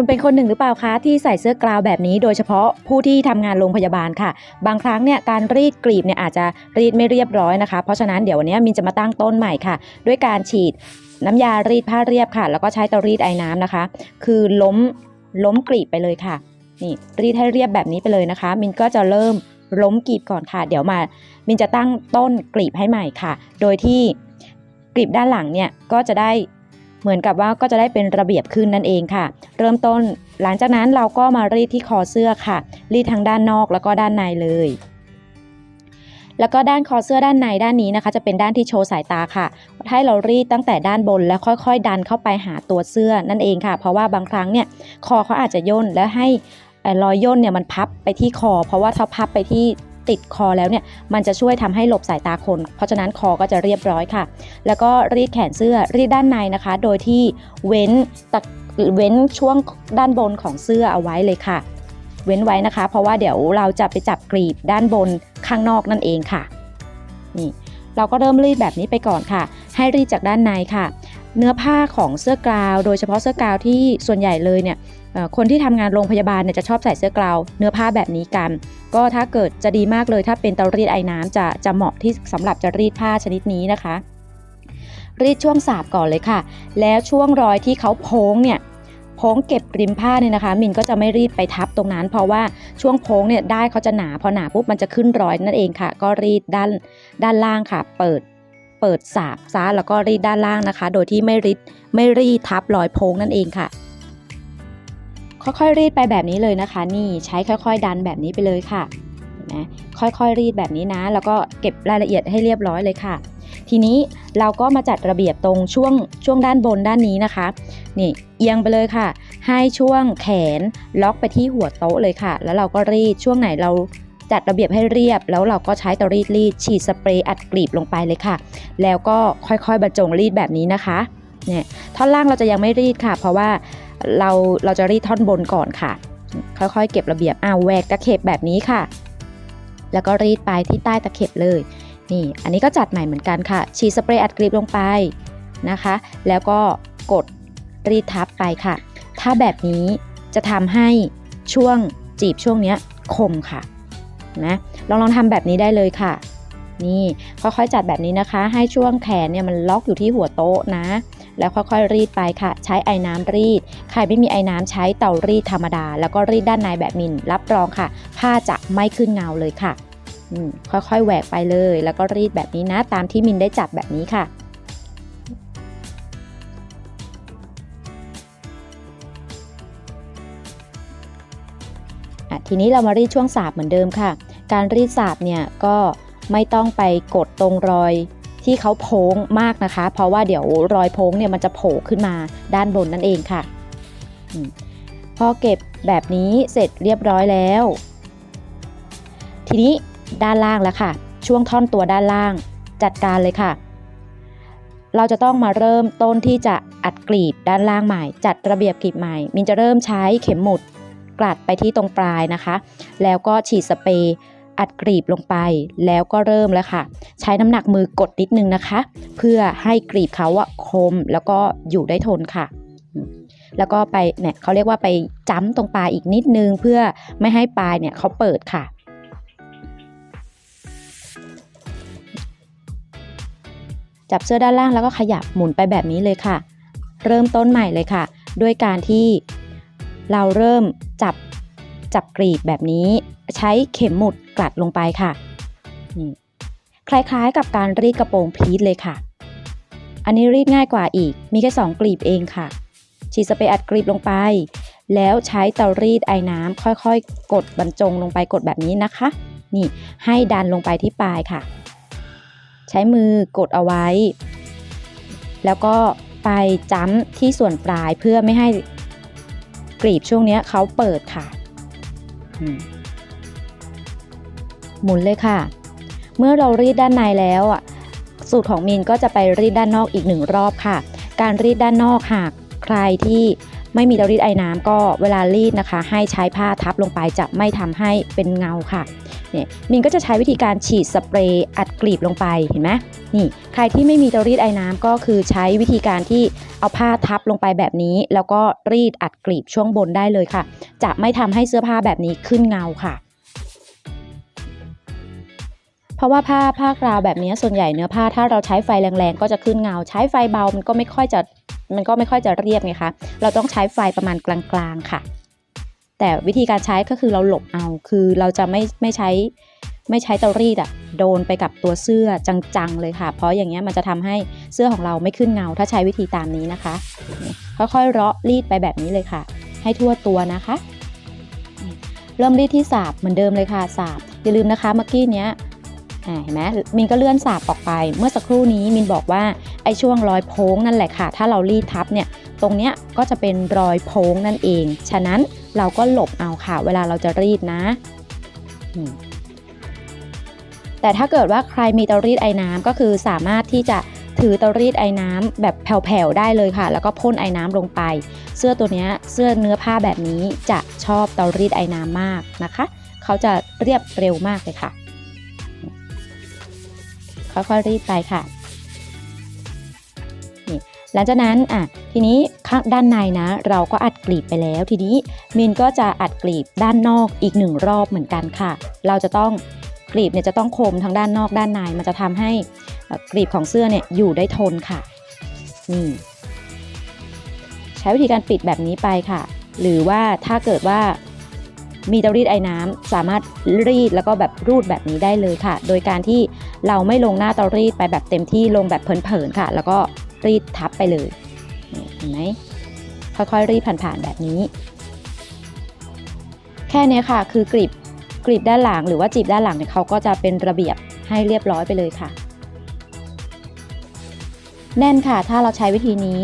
คุณเป็นคนหนึ่งหรือเปล่าคะที่ใส่เสื้อกราวแบบนี้ โดยเฉพาะผู้ที่ทำงานโรงพยาบาลค่ะ บางครั้งเนี่ยการรีดกลีบเนี่ยอาจจะรีดไม่เรียบร้อยนะคะ เพราะฉะนั้นเดี๋ยววันนี้มินจะมาตั้งต้นใหม่ค่ะ ด้วยการฉีดน้ำยารีดผ้าเรียบค่ะ แล้วก็ใช้เตารีดไอ้น้ำนะคะ คือล้มล้มกลีบไปเลยค่ะ นี่รีดให้เรียบแบบนี้ไปเลยนะคะ มินก็จะเริ่มล้มกลีบก่อนค่ะ เดี๋ยวมา มินจะตั้งต้นกลีบให้ใหม่ค่ะ โดยที่กลีบด้านหลังเนี่ยก็จะได้ เหมือนกับว่าก็จะได้เป็นระเบียบขึ้นนั่นเองค่ะ เริ่มต้นหลังจากนั้นเราก็มารีดที่คอเสื้อค่ะ รีดทั้งด้านนอกแล้วก็ด้านในเลย แล้วก็ด้านคอเสื้อด้านในด้านนี้นะคะ จะเป็นด้านที่โชว์สายตาค่ะ ให้เรารีดตั้งแต่ด้านบนแล้วค่อยๆ ดันเข้าไปหาตัวเสื้อนั่นเองค่ะ เพราะว่าบางครั้งเนี่ยคอเขาอาจจะย่นแล้วให้รอยย่นเนี่ยมันพับไปที่คอ เพราะว่าถ้าพับไปที่ ติดคอแล้วเนี่ยมันจะช่วยทำให้หลบสายตาคน เพราะฉะนั้นคอก็จะเรียบร้อยค่ะ แล้วก็รีดแขนเสื้อรีดด้านในนะคะ โดยที่เว้นตะเว้นช่วงด้านบนของเสื้อเอาไว้เลยค่ะ เว้นไว้นะคะ เพราะว่าเดี๋ยวเราจะไปจับกรีบด้านบนข้างนอกนั่นเองค่ะนี่เราก็เริ่มรีดแบบนี้ไปก่อนค่ะ ให้รีดจากด้านในค่ะ เนื้อผ้าของเสื้อกาว โดยเฉพาะเสื้อกาวที่ส่วนใหญ่เลยเนี่ย คนที่ทำงานโรงพยาบาลเนี่ยจะชอบใส่เสื้อกราวเนื้อผ้าแบบนี้กัน ก็ถ้าเกิดจะดีมากเลยถ้าเป็นเตารีดไอ้น้ำจะจะเหมาะที่สำหรับจะรีดผ้าชนิดนี้นะคะ รีดช่วงสาบก่อนเลยค่ะ แล้วช่วงรอยที่เขาโพ้งเนี่ยโพ้งเก็บริมผ้าเนี่ยนะคะ มินก็จะไม่รีดไปทับตรงนั้น เพราะว่าช่วงโพ้งเนี่ยได้เขาจะหนาพอหนาปุ๊บมันจะขึ้นรอยนั่นเองค่ะ ก็รีดด้านด้านล่างค่ะ เปิดเปิดสาบซะแล้วก็รีดด้านล่างนะคะ โดยที่ไม่รีดไม่รีดทับรอยโพ้งนั่นเองค่ะ ค่อยๆรีดไปแบบนี้เลยนะคะ นี่ใช้ค่อย ๆ ดันแบบนี้ไปเลยค่ะเห็นไหมค่อยๆรีดแบบนี้นะ แล้วก็เก็บรายละเอียดให้เรียบร้อยเลยค่ะ ทีนี้เราก็มาจัดระเบียบตรงช่วงช่วงด้านบนด้านนี้นะคะ นี่เอียงไปเลยค่ะ ให้ช่วงแขนล็อกไปที่หัวโต๊ะเลยค่ะ แล้วเราก็รีดช่วงไหนเราจัดระเบียบให้เรียบ แล้วเราก็ใช้เตารีดรีดฉีดสเปรย์อัดกลีบลงไปเลยค่ะ แล้วก็ค่อยๆบรรจงรีดแบบนี้นะคะ เนี่ยท่อนล่างเราจะยังไม่รีดค่ะ เพราะว่าเราเราจะรีดท่อนบนก่อนค่ะ ค่อยๆ เก็บระเบียบอ่าแหวกตะเข็บแบบนี้ค่ะ แล้วก็รีดไปที่ใต้ตะเข็บเลย นี่ อันนี้ก็จัดใหม่เหมือนกันค่ะ ฉีดสเปรย์อัดกลีบลงไปนะคะ แล้วก็กดรีดทับไปค่ะ ถ้าแบบนี้จะทำให้ช่วงจีบช่วงเนี้ยคมค่ะนะลองลองทำแบบนี้ได้เลยค่ะ นี่ค่อยๆจัดแบบนี้นะคะ ให้ช่วงแขนเนี่ยมันล็อกอยู่ที่หัวโต๊ะนะ แล้วค่อยๆ รีดไปค่ะ ใช้ไอ้น้ำรีด ใครไม่มีไอ้น้ำใช้เตารีดธรรมดา แล้วก็รีดด้านในแบบมินรับรองค่ะ ผ้าจะไม่ขึ้นเงาเลยค่ะอืมค่อยๆ แหวกไปเลย แล้วก็รีดแบบนี้นะ ตามที่มินได้จับแบบนี้ค่ะอะทีนี้เรามารีดช่วงสาบเหมือนเดิมค่ะ การรีดสาบเนี่ยก็ไม่ต้องไปกดตรงรอย ที่เขาโพ้งมากนะคะ เพราะว่าเดี๋ยวรอยโพ้งเนี่ยมันจะโผล่ขึ้นมาด้านบนนั่นเองค่ะพอเก็บแบบนี้เสร็จเรียบร้อยแล้ว ทีนี้ด้านล่างแล้วค่ะ ช่วงท่อนตัวด้านล่างจัดการเลยค่ะ เราจะต้องมาเริ่มต้นที่จะอัดกลีบด้านล่างใหม่ จัดระเบียบกลีบใหม่ มินจะเริ่มใช้เข็มหมุดกลัดไปที่ตรงปลายนะคะ แล้วก็ฉีดสเปรย์ อัดกลีบลงไปแล้วก็เริ่มแล้วค่ะ ใช้น้ำหนักมือกดนิดนึงนะคะ เพื่อให้กลีบเขาอะคมแล้วก็อยู่ได้ทนค่ะ แล้วก็ไปเนี่ยเขาเรียกว่าไปจ้ำตรงปลายอีกนิดนึงเพื่อไม่ให้ปลายเนี่ยเขาเปิดค่ะจับเสื้อด้านล่างแล้วก็ขยับหมุนไปแบบนี้เลยค่ะ เริ่มต้นใหม่เลยค่ะ ด้วยการที่เราเริ่มจับ จับกรีบแบบนี้ใช้เข็มหมุดกลัดลงไปค่ะนี่คล้ายๆกับการรีดกระโปรงพีทเลยค่ะ อันนี้รีดง่ายกว่าอีก มีแค่สองกลีบเองค่ะ ฉีดสเปรย์อัดกลีบลงไป แล้วใช้เตารีดไอ้น้ำค่อยๆ กดบรรจงลงไปกดแบบนี้นะคะ นี่ให้ดันลงไปที่ปลายค่ะ ใช้มือกดเอาไว้ แล้วก็ไปจ้ำที่ส่วนปลายเพื่อไม่ให้กรีบช่วงนี้เขาเปิดค่ะ หมุนเลยค่ะ เมื่อเรารีดด้านในแล้วอะสูตรของมีนก็จะไปรีดด้านนอกอีกหนึ่งรอบค่ะ การรีดด้านนอกหากใครที่ ไม่มีเตารีดไอ้น้ำก็เวลารีดนะคะ ให้ใช้ผ้าทับลงไปจะไม่ทำให้เป็นเงาค่ะเนี่ยมินก็จะใช้วิธีการฉีดสเปรย์อัดกลีบลงไปเห็นไหมนี่ใครที่ไม่มีเตารีดไอ้น้ำก็คือใช้วิธีการที่เอาผ้าทับลงไปแบบนี้ แล้วก็รีดอัดกลีบช่วงบนได้เลยค่ะ จะไม่ทำให้เสื้อผ้าแบบนี้ขึ้นเงาค่ะเพราะว่าผ้าผ้ากราวแบบนี้ส่วนใหญ่เนื้อผ้าถ้าเราใช้ไฟแรงๆ ก็จะขึ้นเงา ใช้ไฟเบามันก็ไม่ค่อยจะ มันก็ไม่ค่อยจะเรียบไงคะ เราต้องใช้ไฟประมาณกลางๆค่ะ แต่วิธีการใช้ก็คือเราหลบเอา คือเราจะไม่ไม่ใช้ไม่ใช้เตารีดอะโดนไปกับตัวเสื้อจังๆเลยค่ะ เพราะอย่างเงี้ยมันจะทำให้เสื้อของเราไม่ขึ้นเงา ถ้าใช้วิธีตามนี้นะคะ ค่อยๆเลาะรีดไปแบบนี้เลยค่ะ ให้ทั่วตัวนะคะ เริ่มรีดที่สาบเหมือนเดิมเลยค่ะสาบอย่าลืมนะคะเมื่อกี้เนี้ย เห็นไหมมินก็เลื่อนสาบออกไป เมื่อสักครู่นี้มินบอกว่าไอ้ช่วงรอยโพ้งนั่นแหละค่ะ ถ้าเรารีดทับเนี่ยตรงเนี้ยก็จะเป็นรอยโพ้งนั่นเอง ฉะนั้นเราก็หลบเอาค่ะ เวลาเราจะรีดนะ แต่ถ้าเกิดว่าใครมีเตารีดไอ้น้ำก็คือสามารถที่จะถือเตารีดไอ้น้ำแบบแผ่วๆได้เลยค่ะ แล้วก็พ่นไอ้น้ำลงไป เสื้อตัวเนี้ยเสื้อเนื้อผ้าแบบนี้จะชอบเตารีดไอ้น้ำมากนะคะ เขาจะเรียบเร็วมากเลยค่ะ ค่อยๆรีดไปค่ะนี่หลังจากนั้นอะทีนี้ข้างด้านในนะ เราก็อัดกลีบไปแล้ว ทีนี้มินก็จะอัดกลีบด้านนอกอีกหนึ่งรอบเหมือนกันค่ะ เราจะต้องกลีบเนี่ยจะต้องคมทั้งด้านนอกด้านในมันจะทำให้กลีบของเสื้อเนี่ยอยู่ได้ทนค่ะนี่ใช้วิธีการปิดแบบนี้ไปค่ะ หรือว่าถ้าเกิดว่า มีเตารีดไอ้น้ำสามารถรีดแล้วก็แบบรูดแบบนี้ได้เลยค่ะ โดยการที่เราไม่ลงหน้าเตารีดไปแบบเต็มที่ลงแบบเผินๆค่ะ แล้วก็รีดทับไปเลยเห็นไหมค่อยๆรีดผ่านๆแบบนี้ แค่เนี้ยค่ะคือกลีบกลีบด้านหลังหรือว่าจีบด้านหลังเนี่ยเขาก็จะเป็นระเบียบให้เรียบร้อยไปเลยค่ะ แน่นค่ะถ้าเราใช้วิธีนี้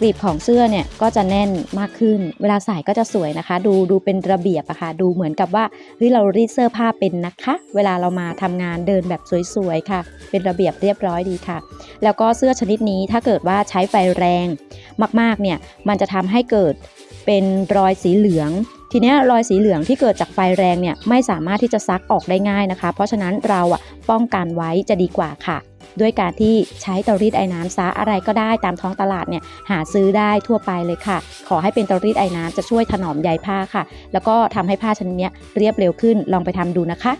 กลีบของเสื้อเนี่ยก็จะแน่นมากขึ้น เวลาใส่ก็จะสวยนะคะ ดูดูเป็นระเบียบอะค่ะดูเหมือนกับว่าเฮ้ยเรารีดเสื้อผ้าเป็นนะคะ เวลาเรามาทำงานเดินแบบสวยๆค่ะ เป็นระเบียบเรียบร้อยดีค่ะ แล้วก็เสื้อชนิดนี้ถ้าเกิดว่าใช้ไฟแรงมากๆเนี่ยมันจะทำให้เกิดเป็นรอยสีเหลืองทีนี้รอยสีเหลืองที่เกิดจากไฟแรงเนี่ยไม่สามารถที่จะซักออกได้ง่ายนะคะ เพราะฉะนั้นเราอะป้องกันไว้จะดีกว่าค่ะ ด้วยการที่ใช้เตารีดไอ้น้ำซะอะไรก็ได้ตามท้องตลาดเนี่ยหาซื้อได้ทั่วไปเลยค่ะ ขอให้เป็นเตารีดไอ้น้ำจะช่วยถนอมใยผ้าค่ะ แล้วก็ทำให้ผ้าชนิดนี้เรียบเร็วขึ้นลองไปทำดูนะคะ